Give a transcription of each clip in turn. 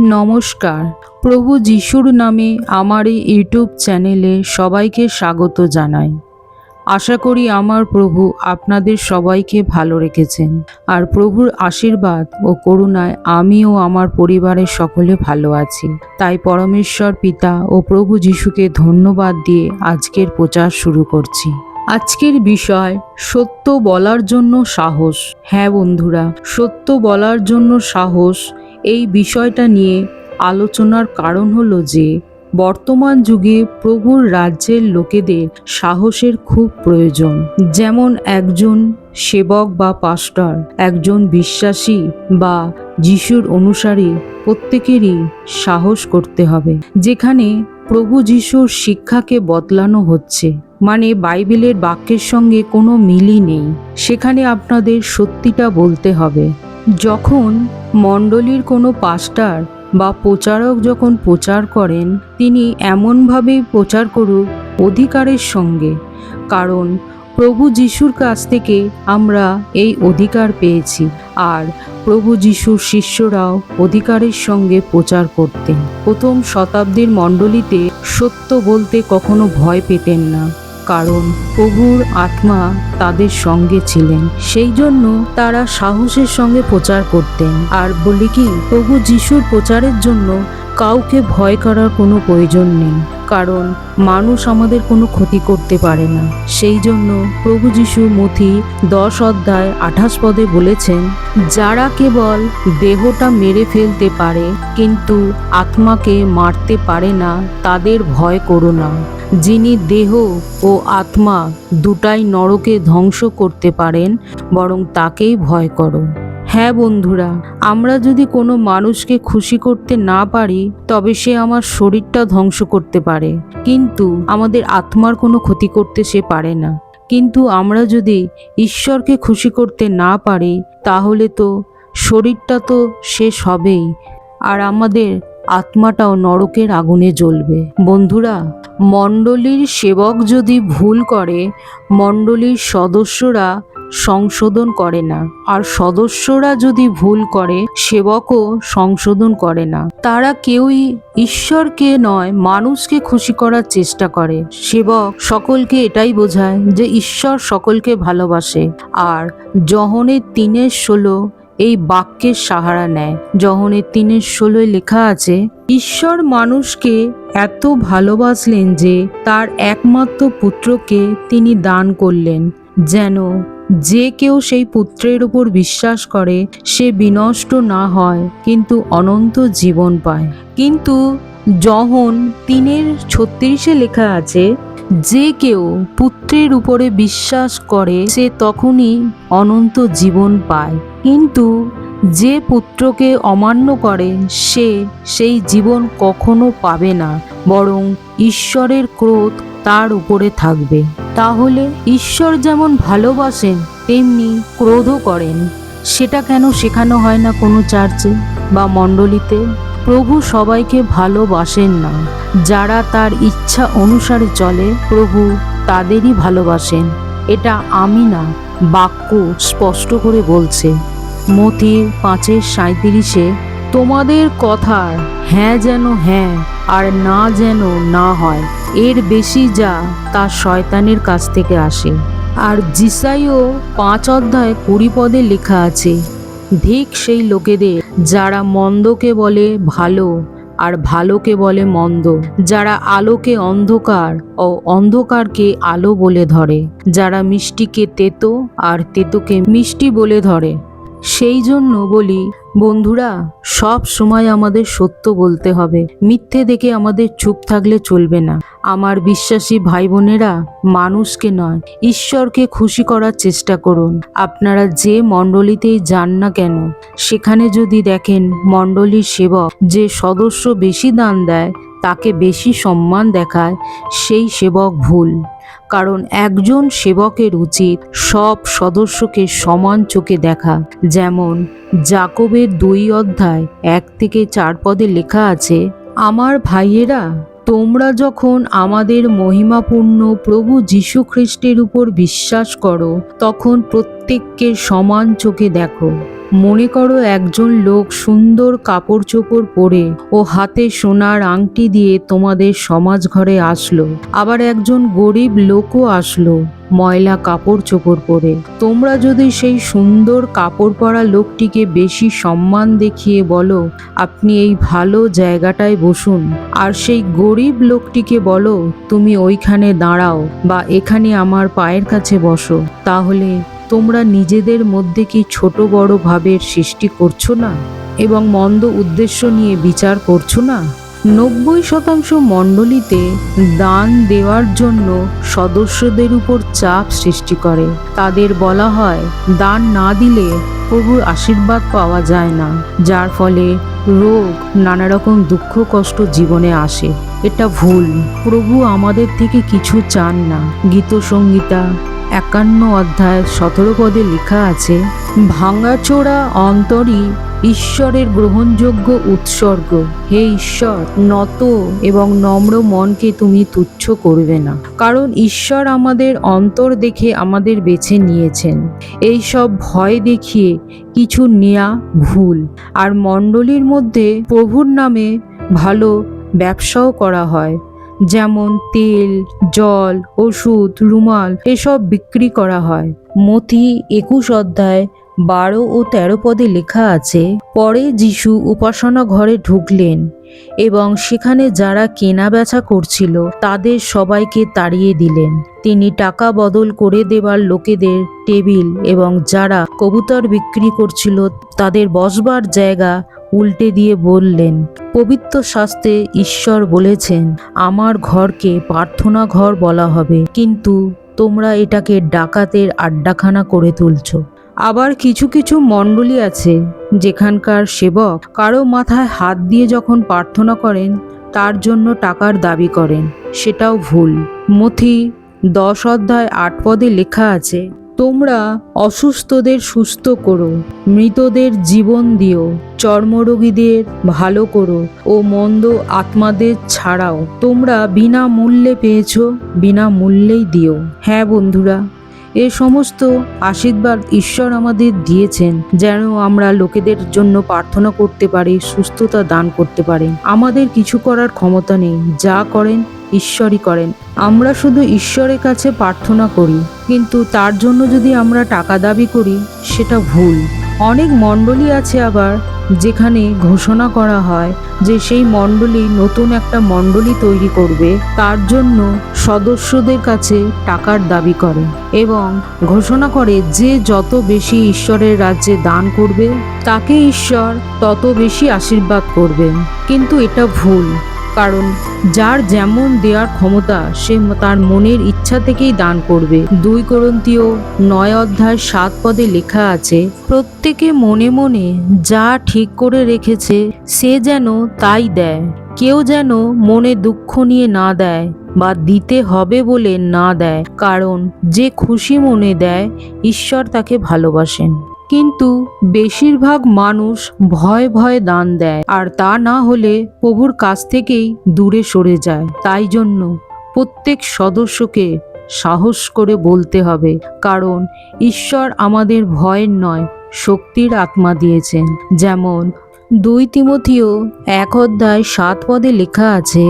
নমস্কার। প্রভু যিশুর নামে আমার এই ইউটিউব চ্যানেলে সবাইকে স্বাগত জানাই। আশা করি আমার প্রভু আপনাদের সবাইকে ভালো রেখেছেন। আর প্রভুর আশীর্বাদ ও করুণায় আমিও আমার পরিবারের সকলে ভালো আছি। তাই পরমেশ্বর পিতা ও প্রভু যিশুকে ধন্যবাদ দিয়ে আজকের প্রচার শুরু করছি। আজকের বিষয়, সত্য বলার জন্য সাহস। হ্যাঁ বন্ধুরা, সত্য বলার জন্য সাহস এই বিষয়টা নিয়ে আলোচনার কারণ হলো যে, বর্তমান যুগে প্রভুর রাজ্যের লোকেদের সাহসের খুব প্রয়োজন। যেমন একজন সেবক বা পাস্টার, একজন বিশ্বাসী বা যিশুর অনুসারী প্রত্যেকেরই সাহস করতে হবে, যেখানে প্রভু যিশুর শিক্ষাকে বদলানো হচ্ছে। মানে বাইবেলের বাক্যের সঙ্গে কোনো মিলই নেই। সেখানে আপনাদের সত্যিটা বলতে হবে। যখন মণ্ডলীর কোনো পাস্টার বা প্রচারক যখন প্রচার করেন, তিনি এমনভাবেই প্রচার করুক অধিকারের সঙ্গে। কারণ প্রভু যিশুর কাছ থেকে আমরা এই অধিকার পেয়েছি আর প্রভু যিশুর শিষ্যরাও অধিকারের সঙ্গে প্রচার করতেন। প্রথম শতাব্দীর মণ্ডলীতে সত্য বলতে কখনো ভয় পেতেন না। কারণ প্রভুর আত্মা তাদের সঙ্গে ছিলেন। সেই জন্য তারা সাহসের সঙ্গে প্রচার করতেন। আর বলি কি, প্রভু যিশুর প্রচারের জন্য কাউকে ভয় করার কোনো প্রয়োজন নেই, কারণ মানুষ আমাদের কোনো ক্ষতি করতে পারে না। সেই জন্য প্রভু যিশু মথি দশ অধ্যায় আঠাশ পদে বলেছেন, যারা কেবল দেহটা মেরে ফেলতে পারে, কিন্তু আত্মাকে মারতে পারে না, তাদের ভয় করো না। যিনি দেহ ও আত্মা দুটাই নরকে ধ্বংস করতে পারেন, বরং তাকেই ভয় করো। হ্যাঁ বন্ধুরা, আমরা যদি কোনো মানুষকে খুশি করতে না পারি, তবে সে আমার শরীরটা ধ্বংস করতে পারে। কিন্তু আমাদের আত্মার কোনো ক্ষতি করতে সে পারে না। কিন্তু আমরা যদি ঈশ্বরকে খুশি করতে না পারি, তাহলে তো শরীরটা তো শেষ হবেই। আর আমাদের আত্মাটাও নরকের আগুনে জ্বলবে। বন্ধুরা, মণ্ডলীর সেবক যদি ভুল করে, মণ্ডলীর সদস্যরা সংশোধন করে না। আর সদস্যরা যদি ভুল করে, সেবকও সংশোধন করে না। তারা কেউই ঈশ্বরকে নয়, মানুষকে খুশি করার চেষ্টা করে। সেবক সকলকে এটাই বোঝায় যে ঈশ্বর সকলকে ভালোবাসে। আর জহনের তিনের ষোলো এই বাক্যের সাহারা নেয়। জহনের তিনের ষোলোয় লেখা আছে, ঈশ্বর মানুষকে এত ভালোবাসলেন যে তার একমাত্র পুত্রকে তিনি দান করলেন। যেন যে কেউ সেই পুত্রের উপর বিশ্বাস করে, সে বিনষ্ট না হয়, কিন্তু অনন্ত জীবন পায়। কিন্তু যখন তিনের ছত্রিশে লেখা আছে, যে কেউ পুত্রের উপরে বিশ্বাস করে, সে তখনই অনন্ত জীবন পায়। কিন্তু যে পুত্রকে অমান্য করে, সে সেই জীবন কখনো পাবে না, বরং ঈশ্বরের ক্রোধ তার উপরে থাকবে। তাহলে ঈশ্বর যেমন ভালোবাসেন, তেমনি ক্রোধও করেন। সেটা কেন শেখানো হয় না কোনো চার্চে বা মণ্ডলীতে? প্রভু সবাইকে ভালোবাসেন না। যারা তার ইচ্ছা অনুসারে চলে, প্রভু তাদেরই ভালোবাসেন। এটা আমি না বাক্য স্পষ্ট করে বলছে, মতির পাঁচের সাঁত্রিশে তোমাদের কথার হ্যাঁ যেন হ্যাঁ আর না যেন না হয়, এর বেশি যা তা শয়তানের কাছ থেকে আসে। আর জিসাইও পাঁচ অধ্যায় কুড়ি পদে লেখা আছে, ধিক সেই লোকেদের যারা মন্দকে বলে ভালো আর ভালোকে বলে মন্দ, যারা আলোকে অন্ধকার ও অন্ধকারকে আলো বলে ধরে, যারা মিষ্টিকে তেতো আর তেতোকে মিষ্টি বলে ধরে। সেই জন্য বলি, বন্ধুরা, সব সময় আমাদের সত্য বলতে হবে। মিথ্যে দেখে আমাদের চুপ থাকলে চলবে না। আমার বিশ্বাসী ভাই বোনেরা মানুষকে নয়, ঈশ্বরকে খুশি করার চেষ্টা করুন। আপনারা যে মণ্ডলীতেই যান না কেন, সেখানে যদি দেখেন মণ্ডলীর সেবক যে সদস্য বেশি দান দেয় তাকে বেশি সম্মান দেখায় সেই সেবক ভুল। কারণ একজন সেবকের উচিত সব সদস্যকে সমান চোখে দেখা। যেমন, জাকবের দুই অধ্যায় এক থেকে চার পদে লেখা আছে, আমার ভাইয়েরা, তোমরা যখন আমাদের মহিমাপূর্ণ প্রভু যীশু খ্রিস্টের উপর বিশ্বাস করো, তখন প্রত্যেককে সমান চোখে দেখো। মনে করো একজন লোক সুন্দর কাপড় চোপড় পরে ও হাতে সোনার আংটি দিয়ে তোমাদের সমাজ ঘরে আসলো। আবার একজন গরিব লোকও আসলো ময়লা কাপড় চোপড় পরে। তোমরা যদি সেই সুন্দর কাপড় পরা লোকটিকে বেশি সম্মান দেখিয়ে বলো, আপনি এই ভালো জায়গাটায় বসুন। আর সেই গরিব লোকটিকে বলো, তুমি ওইখানে দাঁড়াও বা এখানে আমার পায়ের কাছে বসো। তাহলে তোমরা নিজেদের মধ্যে কি ছোট বড় ভাবের সৃষ্টি করছ না? এবং মন্দ উদ্দেশ্য নিয়ে বিচার করছ না? নব্বই শতাংশ মণ্ডলীতে দান দেওয়ার জন্য সদস্যদের উপর চাপ সৃষ্টি করে। তাদের বলা হয়, দান না দিলে প্রভুর আশীর্বাদ পাওয়া যায় না, যার ফলে রোগ নানা রকম দুঃখ, কষ্ট জীবনে আসে। এটা ভুল। প্রভু আমাদের থেকে কিছু চান না। গীত সংগীতা একান্ন অধ্যায় সতেরো পদে লেখা আছে ভাঙাচোরা অন্তরই ঈশ্বরের গ্রহণযোগ্য উৎসর্গ। হে ঈশ্বর, নত এবং নম্র মনকে তুমি তুচ্ছ করবে না। কারণ ঈশ্বর আমাদের অন্তর দেখে আমাদের বেছে নিয়েছেন। এই সব ভয় দেখিয়ে কিছু নেয়া ভুল। আর মণ্ডলীর মধ্যে প্রভুর নামে ভালো ব্যবসাও করা হয়। যেমন তেল, জল, ওষুধ, রুমাল এসব বিক্রি করা হয়। মতি একুশ অধ্যায় বারো ও তেরো পদে লেখা আছে, পরে যিশু উপাসনা ঘরে ঢুকলেন এবং সেখানে যারা কেনা বেচা করছিল তাদের সবাইকে তাড়িয়ে দিলেন। তিনি টাকা বদল করে দেবার লোকেদের টেবিল এবং যারা কবুতর বিক্রি করছিল তাদের বসবার জায়গা উল্টে দিয়ে বললেন, পবিত্র শাস্ত্রে ঈশ্বর বলেছেন, আমার ঘরকে প্রার্থনা ঘর বলা হবে, কিন্তু তোমরা এটাকে ডাকাতের আড্ডাখানা করে তুলছ। আবার কিছু কিছু মণ্ডলী আছে, যেখানকার সেবক কারও মাথায় হাত দিয়ে যখন প্রার্থনা করেন, তার জন্য টাকার দাবি করেন। সেটাও ভুল। মথি দশ অধ্যায় আট পদে লেখা আছে তোমরা অসুস্থদের সুস্থ করো, মৃতদের জীবন দিও, চর্মরোগীদের ভালো করো ও মন্দ আত্মাদের ছাড়াও। তোমরা বিনা মূল্যে পেয়েছ বিনা মূল্যেই দিও। হ্যাঁ বন্ধুরা, এ সমস্ত আশীর্বাদ ঈশ্বর আমাদের দিয়েছেন, যেন আমরা লোকেদের জন্য প্রার্থনা করতে পারি, সুস্থতা দান করতে পারি। আমাদের কিছু করার ক্ষমতা নেই, যা করেন ঈশ্বরই করেন। আমরা শুধু ঈশ্বরের কাছে প্রার্থনা করি, কিন্তু তার জন্য যদি আমরা টাকা দাবি করি, সেটা ভুল। অনেক মণ্ডলী আছে আবার, যেখানে ঘোষণা করা হয় যে সেই মণ্ডলী নতুন একটা মণ্ডলী তৈরি করবে, তার জন্য সদস্যদের কাছে টাকার দাবি করে এবং ঘোষণা করে যে যত বেশি ঈশ্বরের রাজ্যে দান করবে, তাকে ঈশ্বর তত বেশি আশীর্বাদ করবেন। কিন্তু এটা ভুল। কারণ যার যেমন দেওয়ার ক্ষমতা, সে তার মনের ইচ্ছা থেকেই দান করবে। দুই করন্তীয় নয় অধ্যায় সাত পদে লেখা আছে, প্রত্যেকে মনে মনে যা ঠিক করে রেখেছে, সে যেন তাই দেয়। কেউ যেন মনে দুঃখ নিয়ে না দেয় বা দিতে হবে বলে না দেয়। কারণ যে খুশি মনে দেয়, ঈশ্বর তাকে ভালোবাসেন। কিন্তু বেশিরভাগ মানুষ ভয় ভয় দান দেয়, আর তা না হলে প্রভুর কাছ থেকেই দূরে সরে যায়। তাই জন্য প্রত্যেক সদস্যকে সাহস করে বলতে হবে, কারণ ঈশ্বর আমাদের ভয়ের নয়, শক্তির আত্মা দিয়েছেন। যেমন দুই তিমথিও এক অধ্যায় সাত পদে লেখা আছে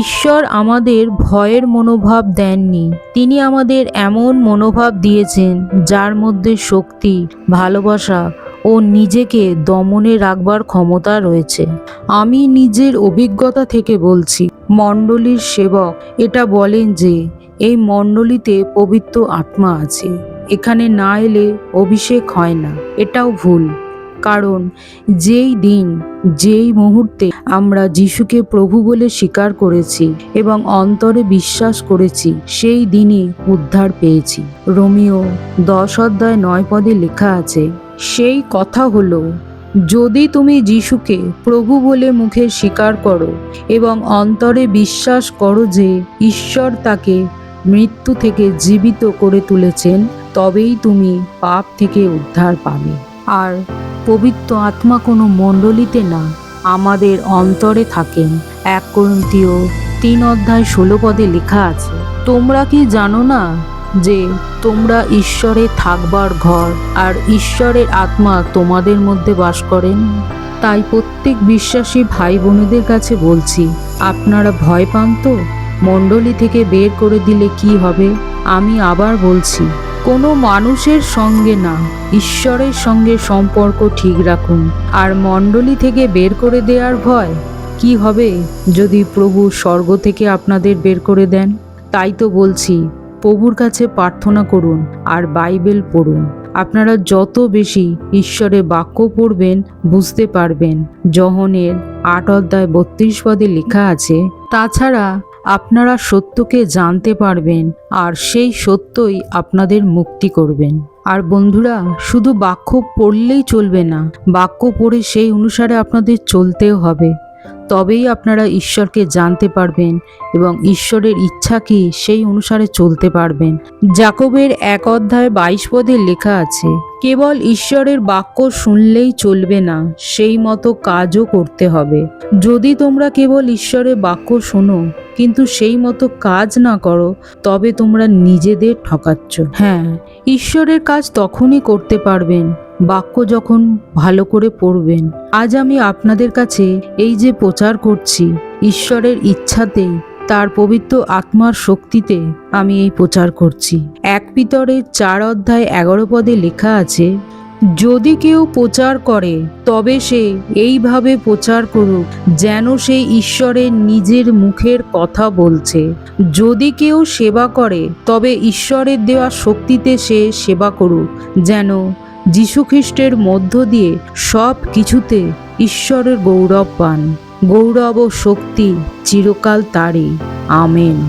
ঈশ্বর আমাদের ভয়ের মনোভাব দেননি। তিনি আমাদের এমন মনোভাব দিয়েছেন, যার মধ্যে শক্তি, ভালোবাসা ও নিজেকে দমনে রাখবার ক্ষমতা রয়েছে। আমি নিজের অভিজ্ঞতা থেকে বলছি, মণ্ডলীর সেবক এটা বলেন যে, এই মণ্ডলীতে পবিত্র আত্মা আছে, এখানে না এলে অভিষেক হয় না, এটাও ভুল। কারণ যেই দিন, যেই মুহূর্তে আমরা যিশুকে প্রভু বলে স্বীকার করেছি এবং অন্তরে বিশ্বাস করেছি, সেই দিনই উদ্ধার পেয়েছি। রোমিও দশ অধ্যায় নয় পদে লেখা আছে, সেই কথা হলো, যদি তুমি যিশুকে প্রভু বলে মুখে স্বীকার করো এবং অন্তরে বিশ্বাস করো যে ঈশ্বর তাকে মৃত্যু থেকে জীবিত করে তুলেছেন, তবেই তুমি পাপ থেকে উদ্ধার পাবে। আর পবিত্র আত্মা কোনো মণ্ডলীতে না, আমাদের অন্তরে থাকেন। এক করন্তীয় তিন অধ্যায় ষোলো পদে লেখা আছে, তোমরা কি জানো না যে তোমরা ঈশ্বরে থাকবার ঘর আর ঈশ্বরের আত্মা তোমাদের মধ্যে বাস করেন? তাই প্রত্যেক বিশ্বাসী ভাই বোনেদের কাছে বলছি, আপনারা ভয় পান তো? মণ্ডলী থেকে বের করে দিলে কি হবে? আমি আবার বলছি কোনো মানুষের সঙ্গে না। ঈশ্বরের সঙ্গে সম্পর্ক ঠিক রাখুন। আর মণ্ডলী থেকে বের করে দেওয়ার ভয়? কি হবে যদি প্রভু স্বর্গ থেকে আপনাদের বের করে দেন? তাই তো বলছি, প্রভুর কাছে প্রার্থনা করুন আর বাইবেল পড়ুন। আপনারা যত বেশি ঈশ্বরের বাক্য পড়বেন, বুঝতে পারবেন। জহনের আট অধ্যায় বত্রিশ পদে লেখা আছে, তাছাড়া আপনারা সত্যকে জানতে পারবেন আর সেই সত্যই আপনাদের মুক্তি করবেন। আর বন্ধুরা, শুধু বাক্য পড়লেই চলবে না, বাক্য পড়ে সেই অনুসারে আপনাদের চলতেও হবে। তবেই আপনারা ঈশ্বরকে জানতে পারবেন এবং ঈশ্বরের ইচ্ছা কি সেই অনুসারে চলতে পারবেন। জাকবের এক অধ্যায় বাইশ পদে লেখা আছে, কেবল ঈশ্বরের বাক্য শুনলেই চলবে না, সেই মতো কাজও করতে হবে। যদি তোমরা কেবল ঈশ্বরের বাক্য শোনো, কিন্তু সেই মতো কাজ না করো, তবে তোমরা নিজেদের ঠকাচ্ছ। হ্যাঁ ঈশ্বরের কাজ তখনই করতে পারবেন। বাক্য যখন ভালো করে পড়বেন, আজ আমি আপনাদের কাছে এই যে প্রচার করছি, ঈশ্বরের ইচ্ছাতেই তার পবিত্র আত্মার শক্তিতে আমি এই প্রচার করছি। এক পিতরের চার অধ্যায় এগারো পদে লেখা আছে, যদি কেউ প্রচার করে, তবে সে এইভাবে প্রচার করুক, যেন সে ঈশ্বরের নিজের মুখের কথা বলছে। যদি কেউ সেবা করে, তবে ঈশ্বরের দেওয়া শক্তিতে সে সেবা করুক, যেন যীশুখ্রিস্টের মধ্য দিয়ে সব কিছুতে ঈশ্বরের গৌরব পান। গৌরব ও শক্তি চিরকাল তারই। আমেন।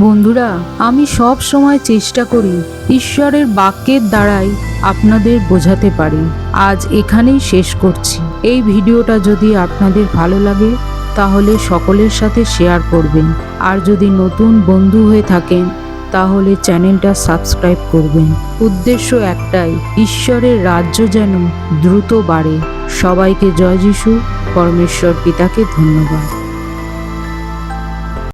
বন্ধুরা, আমি সব সময় চেষ্টা করি ঈশ্বরের বাক্যের দ্বারাই আপনাদের বোঝাতে পারি। আজ এখানেই শেষ করছি। এই ভিডিওটা যদি আপনাদের ভালো লাগে, তাহলে সকলের সাথে শেয়ার করবেন। আর যদি নতুন বন্ধু হয়ে থাকেন তাহলে চ্যানেলটা সাবস্ক্রাইব করবেন। উদ্দেশ্য একটাই, ঈশ্বরের রাজ্য যেন দ্রুত বাড়ে। সবাইকে জয় যিশু, পরমেশ্বর পিতাকে ধন্যবাদ।